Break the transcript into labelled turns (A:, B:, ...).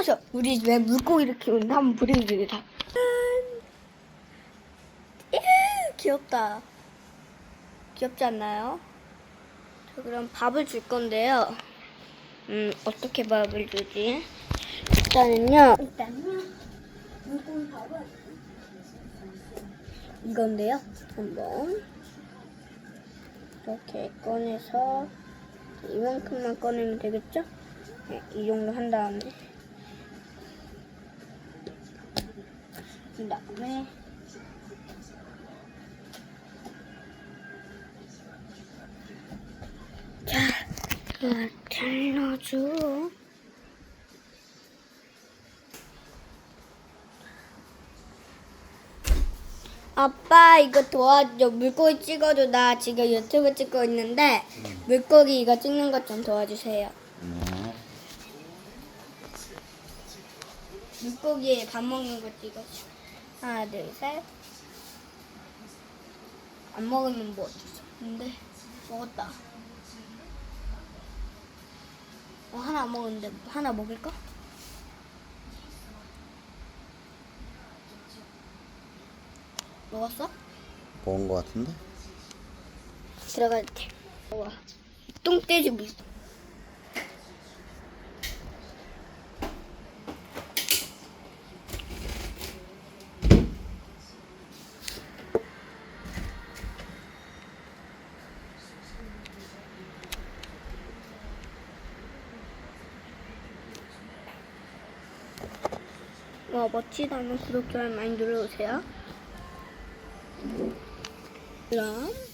A: 안녕하세요. 우리 왜 물고기를 키우는데 한번 보여드립니다. 예, 귀엽다. 귀엽지 않나요? 자, 그럼 밥을 줄 건데요. 음, 어떻게 밥을 주지? 일단은요. 일단은요. 물고기 밥은 이건데요. 한번 이렇게 꺼내서 이만큼만 꺼내면 되겠죠? 네, 이 정도 한 다음에 그 다음에 자, 이걸 잘 넣어줘. 아빠 이거 도와줘. 물고기 찍어줘. 나 지금 유튜브 찍고 있는데 물고기 이거 찍는 것 좀 도와주세요.
B: 네.
A: 물고기 밥 먹는 거 찍어줘 하나 둘 셋 안 먹으면 뭐 어쩌죠 근데 먹었다 어, 하나 안 먹었는데 하나 먹을까? 먹었어?
B: 먹은 거 같은데?
A: 들어갈 때. 와, 똥돼지 물. 와, 멋지다면 구독, 좋아요 많이 눌러주세요. 그럼.